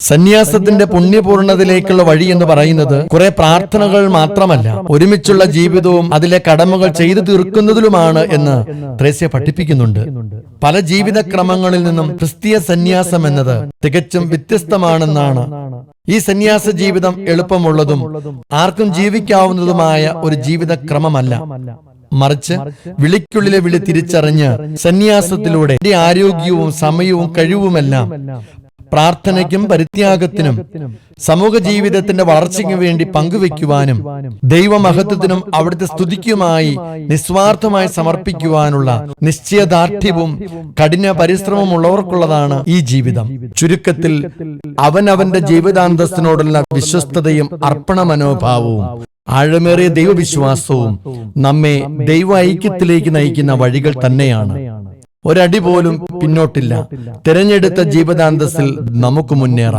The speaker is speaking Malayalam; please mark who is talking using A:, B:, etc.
A: സന്യാസത്തിന്റെ പുണ്യപൂർണതയിലേക്കുള്ള വഴി എന്ന് പറയുന്നത് കുറെ പ്രാർത്ഥനകൾ മാത്രമല്ല. ഒരുമിച്ചുള്ള ജീവിതവും അതിലെ കടമകൾ ചെയ്തു തീർക്കുന്നതിലുമാണ് എന്ന് ത്രേസ്യ പഠിപ്പിക്കുന്നുണ്ട്. പല ജീവിതക്രമങ്ങളിൽ നിന്നും ക്രിസ്തീയ സന്യാസം എന്നത് തികച്ചും വ്യത്യസ്തമാണെന്നാണ്. ഈ സന്യാസ ജീവിതം എളുപ്പമുള്ളതും ആർക്കും ജീവിക്കാവുന്നതുമായ ഒരു ജീവിതക്രമമല്ല. മറിച്ച് വിളിക്കുള്ളിലെ വിളി തിരിച്ചറിഞ്ഞ് സന്യാസത്തിലൂടെ ആരോഗ്യവും സമയവും കഴിവുമെല്ലാം പ്രാർത്ഥനയ്ക്കും പരിത്യാഗത്തിനും സമൂഹ ജീവിതത്തിന്റെ വളർച്ചയ്ക്ക് വേണ്ടി പങ്കുവെക്കുവാനും ദൈവമഹത്വത്തിനും അവിടുത്തെ സ്തുതിക്കുമായി നിസ്വാർത്ഥമായി സമർപ്പിക്കുവാനുള്ള നിശ്ചയദാർഢ്യവും കഠിന പരിശ്രമമുള്ളവർക്കുള്ളതാണ് ഈ ജീവിതം. ചുരുക്കത്തിൽ അവനവന്റെ ജീവിതാന്തസ്സിനോടുള്ള വിശ്വസ്തതയും അർപ്പണ മനോഭാവവും ആഴമേറിയ ദൈവവിശ്വാസവും നമ്മെ ദൈവ ഐക്യത്തിലേക്ക് നയിക്കുന്ന വഴികൾ തന്നെയാണ്. ഒരടി പോലും പിന്നോട്ടില്ല. തിരഞ്ഞെടുത്ത ജീവിതാന്തസ്സിൽ നമുക്ക് മുന്നേറാം.